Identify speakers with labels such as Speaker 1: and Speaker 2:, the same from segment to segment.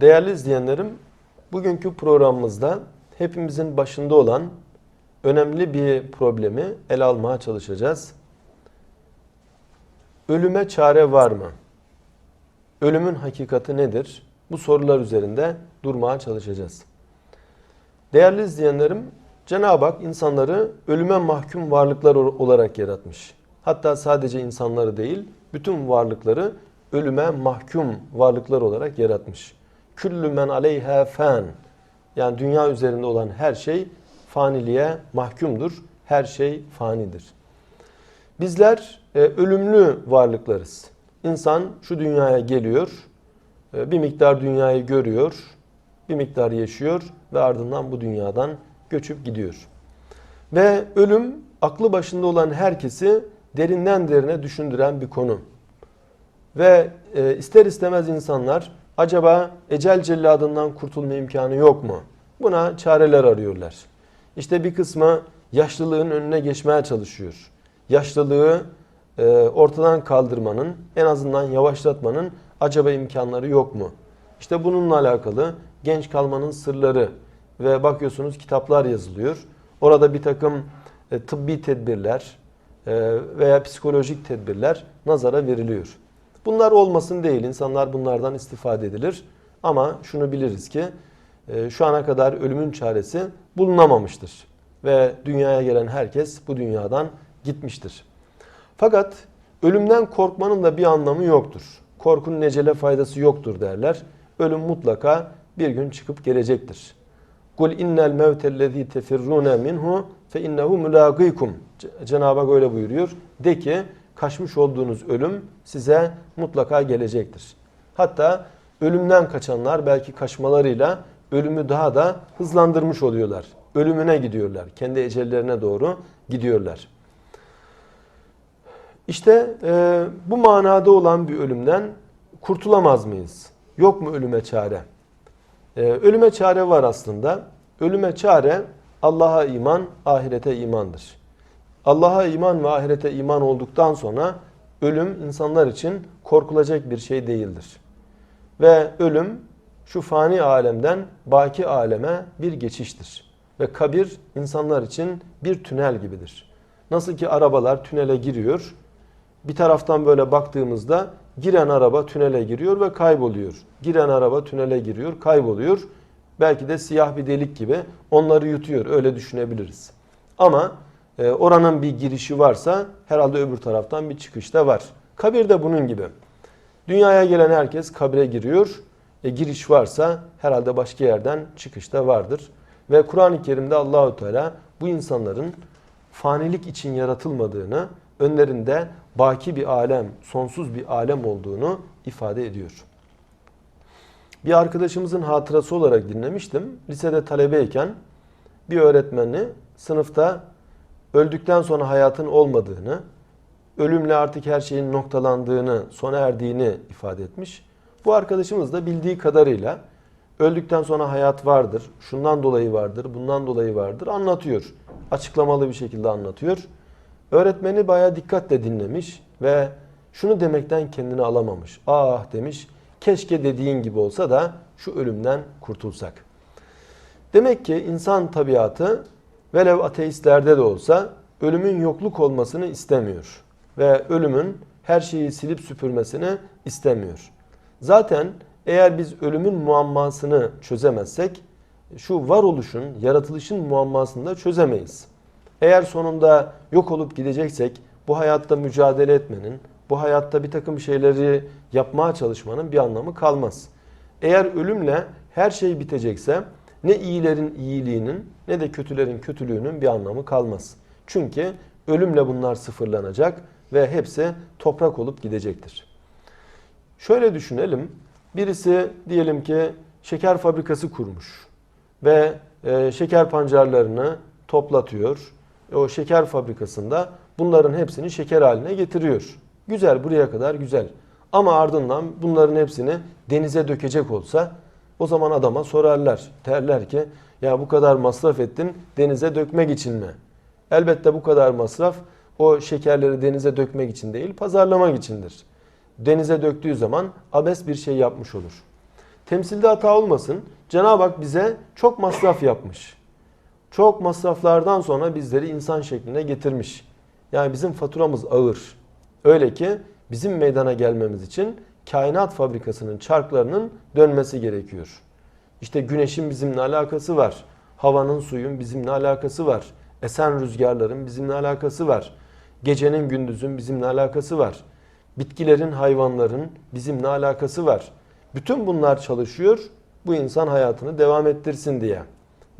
Speaker 1: Değerli izleyenlerim, bugünkü programımızda hepimizin başında olan önemli bir problemi ele almaya çalışacağız. Ölüme çare var mı? Ölümün hakikati nedir? Bu sorular üzerinde durmaya çalışacağız. Değerli izleyenlerim, Cenab-ı Hak insanları ölüme mahkum varlıklar olarak yaratmış. Hatta sadece insanları değil, bütün varlıkları ölüme mahkum varlıklar olarak yaratmış. Küllü men aleyha fan. Yani dünya üzerinde olan her şey faniliğe mahkumdur. Her şey fanidir. Bizler e, ölümlü varlıklarız. İnsan şu dünyaya geliyor, e, bir miktar dünyayı görüyor, bir miktar yaşıyor ve ardından bu dünyadan göçüp gidiyor. Ve ölüm aklı başında olan herkesi derinden derine düşündüren bir konu. Ve e, ister istemez insanlar acaba ecel celladından kurtulma imkanı yok mu? Buna çareler arıyorlar. İşte bir kısmı yaşlılığın önüne geçmeye çalışıyor. Yaşlılığı e, ortadan kaldırmanın, en azından yavaşlatmanın acaba imkanları yok mu? İşte bununla alakalı genç kalmanın sırları ve bakıyorsunuz kitaplar yazılıyor. Orada bir takım e, tıbbi tedbirler e, veya psikolojik tedbirler nazara veriliyor. Bunlar olmasın değil, insanlar bunlardan istifade edilir. Ama şunu biliriz ki e, şu ana kadar ölümün çaresi bulunamamıştır. Ve dünyaya gelen herkes bu dünyadan gitmiştir. Fakat ölümden korkmanın da bir anlamı yoktur. Korkunun necele faydası yoktur derler. Ölüm mutlaka bir gün çıkıp gelecektir. Kul innel mevtellezî tefirrûne minhu fe innehu mulâgîkum. Cenab-ı Hak öyle buyuruyor. De ki kaçmış olduğunuz ölüm size mutlaka gelecektir. Hatta ölümden kaçanlar belki kaçmalarıyla ölümü daha da hızlandırmış oluyorlar. Ölümüne gidiyorlar. Kendi ecellerine doğru gidiyorlar. İşte e, bu manada olan bir ölümden kurtulamaz mıyız? Yok mu ölüme çare? E, ölüme çare var aslında. Ölüme çare Allah'a iman, ahirete imandır. Allah'a iman ve ahirete iman olduktan sonra ölüm insanlar için korkulacak bir şey değildir. Ve ölüm şu fani alemden baki aleme bir geçiştir. Ve kabir insanlar için bir tünel gibidir. Nasıl ki arabalar tünele giriyor, bir taraftan böyle baktığımızda giren araba tünele giriyor ve kayboluyor. Giren araba tünele giriyor, kayboluyor. Belki de siyah bir delik gibi onları yutuyor. Öyle düşünebiliriz. Ama e, oranın bir girişi varsa herhalde öbür taraftan bir çıkış da var. Kabir de bunun gibi. Dünyaya gelen herkes kabre giriyor. E, giriş varsa herhalde başka yerden çıkış da vardır. Ve Kur'an-ı Kerim'de Allahü Teala bu insanların fanilik için yaratılmadığını, önlerinde baki bir alem, sonsuz bir alem olduğunu ifade ediyor. Bir arkadaşımızın hatırası olarak dinlemiştim. Lisede talebeyken bir öğretmeni sınıfta öldükten sonra hayatın olmadığını, ölümle artık her şeyin noktalandığını, sona erdiğini ifade etmiş. Bu arkadaşımız da bildiği kadarıyla öldükten sonra hayat vardır, şundan dolayı vardır, bundan dolayı vardır anlatıyor. Açıklamalı bir şekilde anlatıyor. Öğretmeni bayağı dikkatle dinlemiş ve şunu demekten kendini alamamış. Ah demiş, keşke dediğin gibi olsa da şu ölümden kurtulsak. Demek ki insan tabiatı velev ateistlerde de olsa ölümün yokluk olmasını istemiyor. Ve ölümün her şeyi silip süpürmesini istemiyor. Zaten eğer biz ölümün muammasını çözemezsek şu varoluşun, yaratılışın muammasını da çözemeyiz. Eğer sonunda yok olup gideceksek bu hayatta mücadele etmenin, bu hayatta bir takım şeyleri yapmaya çalışmanın bir anlamı kalmaz. Eğer ölümle her şey bitecekse ne iyilerin iyiliğinin ne de kötülerin kötülüğünün bir anlamı kalmaz. Çünkü ölümle bunlar sıfırlanacak ve hepsi toprak olup gidecektir. Şöyle düşünelim. Birisi diyelim ki şeker fabrikası kurmuş ve e, şeker pancarlarını toplatıyor. O şeker fabrikasında bunların hepsini şeker haline getiriyor. Güzel buraya kadar güzel. Ama ardından bunların hepsini denize dökecek olsa o zaman adama sorarlar. Derler ki ya bu kadar masraf ettin denize dökmek için mi? Elbette bu kadar masraf o şekerleri denize dökmek için değil pazarlamak içindir. Denize döktüğü zaman abes bir şey yapmış olur. Temsilde hata olmasın. Cenab-ı Hak bize çok masraf yapmış. Çok masraflardan sonra bizleri insan şekline getirmiş. Yani bizim faturamız ağır. Öyle ki bizim meydana gelmemiz için kainat fabrikasının çarklarının dönmesi gerekiyor. İşte güneşin bizimle alakası var. Havanın, suyun bizimle alakası var. Esen rüzgarların bizimle alakası var. Gecenin, gündüzün bizimle alakası var. Bitkilerin, hayvanların bizimle alakası var. Bütün bunlar çalışıyor. Bu insan hayatını devam ettirsin diye.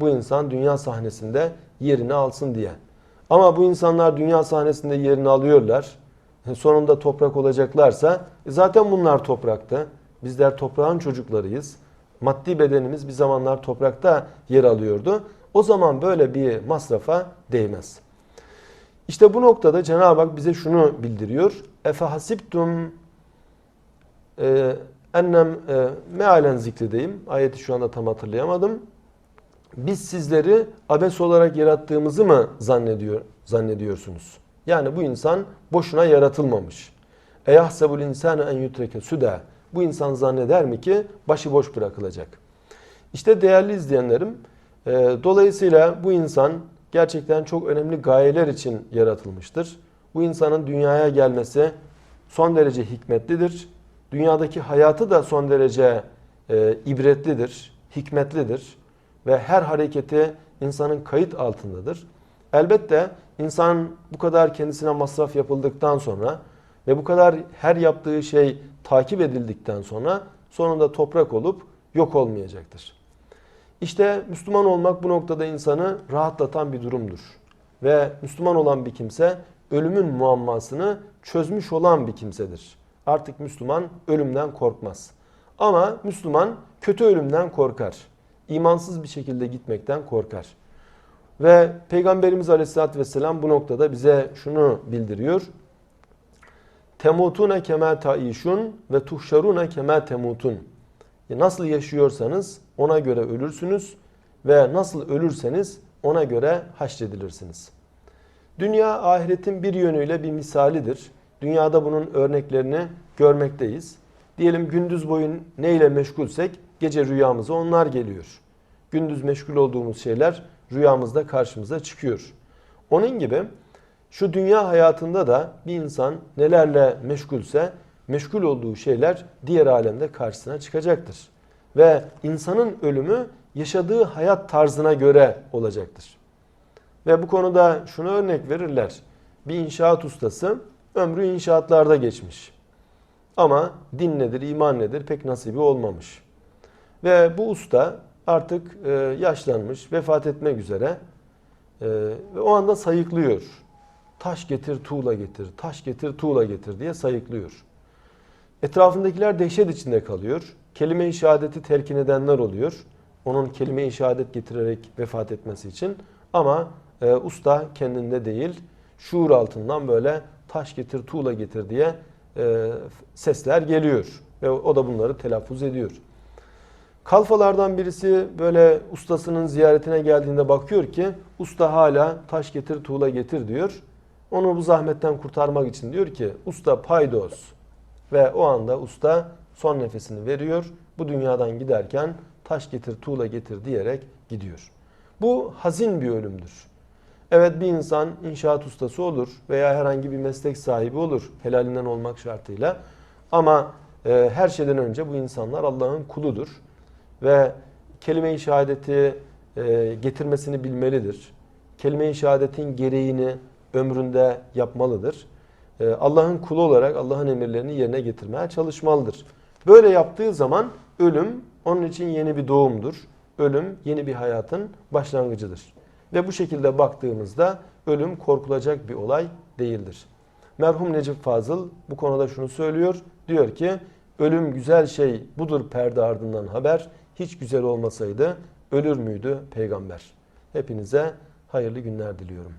Speaker 1: Bu insan dünya sahnesinde yerini alsın diye. Ama bu insanlar dünya sahnesinde yerini alıyorlar. Sonunda toprak olacaklarsa e zaten bunlar toprakta. Bizler toprağın çocuklarıyız. Maddi bedenimiz bir zamanlar toprakta yer alıyordu. O zaman böyle bir masrafa değmez. İşte bu noktada Cenab-ı Hak bize şunu bildiriyor. Efe hasibtum e, ennem e, mealen zikredeyim. Ayeti şu anda tam hatırlayamadım. Biz sizleri abes olarak yarattığımızı mı zannediyor zannediyorsunuz? Yani bu insan boşuna yaratılmamış. Eyahsebul insane en yutreke suda. Bu insan zanneder mi ki başıboş bırakılacak? İşte değerli izleyenlerim, e, dolayısıyla bu insan gerçekten çok önemli gayeler için yaratılmıştır. Bu insanın dünyaya gelmesi son derece hikmetlidir. Dünyadaki hayatı da son derece e, ibretlidir, hikmetlidir ve her hareketi insanın kayıt altındadır. Elbette insan bu kadar kendisine masraf yapıldıktan sonra ve bu kadar her yaptığı şey takip edildikten sonra sonunda toprak olup yok olmayacaktır. İşte Müslüman olmak bu noktada insanı rahatlatan bir durumdur. Ve Müslüman olan bir kimse ölümün muammasını çözmüş olan bir kimsedir. Artık Müslüman ölümden korkmaz. Ama Müslüman kötü ölümden korkar. İmansız bir şekilde gitmekten korkar. Ve Peygamberimiz Aleyhisselatü Vesselam bu noktada bize şunu bildiriyor. Temutune kema taişun ve tuhşarune kema temutun. Nasıl yaşıyorsanız ona göre ölürsünüz ve nasıl ölürseniz ona göre haşredilirsiniz. Dünya ahiretin bir yönüyle bir misalidir. Dünyada bunun örneklerini görmekteyiz. Diyelim gündüz boyun neyle meşgulsek gece rüyamıza onlar geliyor. Gündüz meşgul olduğumuz şeyler rüyamızda karşımıza çıkıyor. Onun gibi şu dünya hayatında da bir insan nelerle meşgulse meşgul olduğu şeyler diğer alemde karşısına çıkacaktır. Ve insanın ölümü yaşadığı hayat tarzına göre olacaktır. Ve bu konuda şunu örnek verirler. Bir inşaat ustası ömrü inşaatlarda geçmiş. Ama din nedir, iman nedir pek nasibi olmamış. Ve bu usta artık e, yaşlanmış, vefat etmek üzere e, ve o anda sayıklıyor. Taş getir, tuğla getir, taş getir, tuğla getir diye sayıklıyor. Etrafındakiler dehşet içinde kalıyor. Kelime-i şehadeti telkin edenler oluyor. Onun kelime-i şehadet getirerek vefat etmesi için. Ama e, usta kendinde değil, şuur altından böyle taş getir, tuğla getir diye e, sesler geliyor. Ve o da bunları telaffuz ediyor. Kalfalardan birisi böyle ustasının ziyaretine geldiğinde bakıyor ki usta hala taş getir tuğla getir diyor. Onu bu zahmetten kurtarmak için diyor ki usta paydos. Ve o anda usta son nefesini veriyor. Bu dünyadan giderken taş getir tuğla getir diyerek gidiyor. Bu hazin bir ölümdür. Evet bir insan inşaat ustası olur veya herhangi bir meslek sahibi olur helalinden olmak şartıyla. Ama e, her şeyden önce bu insanlar Allah'ın kuludur ve kelime-i şehadeti e, getirmesini bilmelidir. Kelime-i şehadetin gereğini ömründe yapmalıdır. E, Allah'ın kulu olarak Allah'ın emirlerini yerine getirmeye çalışmalıdır. Böyle yaptığı zaman ölüm onun için yeni bir doğumdur. Ölüm yeni bir hayatın başlangıcıdır. Ve bu şekilde baktığımızda ölüm korkulacak bir olay değildir. Merhum Necip Fazıl bu konuda şunu söylüyor. Diyor ki ölüm güzel şey budur perde ardından haber. Hiç güzel olmasaydı ölür müydü peygamber? Hepinize hayırlı günler diliyorum.